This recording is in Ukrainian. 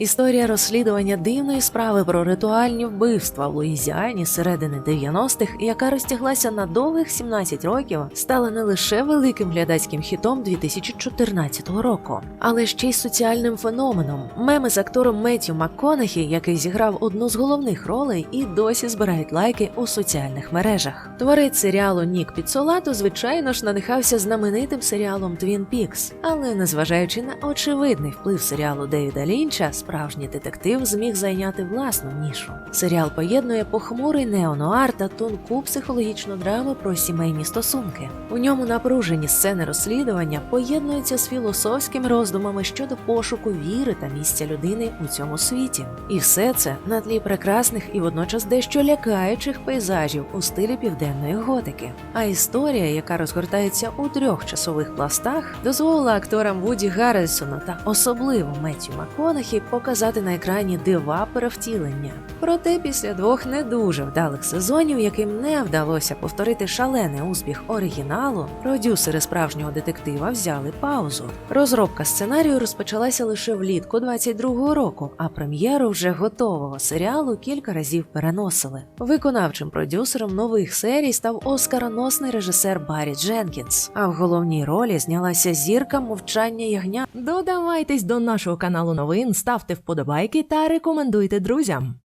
Історія розслідування дивної справи про ритуальні вбивства в Луїзіані середини 90-х, яка розтяглася на довгих 17 років, стала не лише великим глядацьким хітом 2014 року, але ще й соціальним феноменом. Меми з актором Меттю МакКонахі, який зіграв одну з головних ролей, і досі збирають лайки у соціальних мережах. Творець серіалу Нік Підсолато, звичайно ж, надихався знаменитим серіалом Твін Пікс, але незважаючи на очевидний вплив серіалу Девіда Лінча, справжній детектив зміг зайняти власну нішу. Серіал поєднує похмурий неонуар та тонку психологічну драму про сімейні стосунки. У ньому напружені сцени розслідування поєднуються з філософськими роздумами щодо пошуку віри та місця людини у цьому світі. І все це на тлі прекрасних і водночас дещо лякаючих пейзажів у стилі південної готики. А історія, яка розгортається у трьох часових пластах, дозволила акторам Вуді Гаррельсону та особливо Меттю МакКонахі показати на екрані дива перевтілення. Проте після двох не дуже вдалих сезонів, яким не вдалося повторити шалений успіх оригіналу, продюсери справжнього детектива взяли паузу. Розробка сценарію розпочалася лише влітку 22-го року, а прем'єру вже готового серіалу кілька разів переносили. Виконавчим продюсером нових серій став оскароносний режисер Баррі Дженкінс. А в головній ролі знялася зірка мовчання ягня. Додавайтесь до нашого каналу новин, ставте вподобайки та рекомендуйте друзям.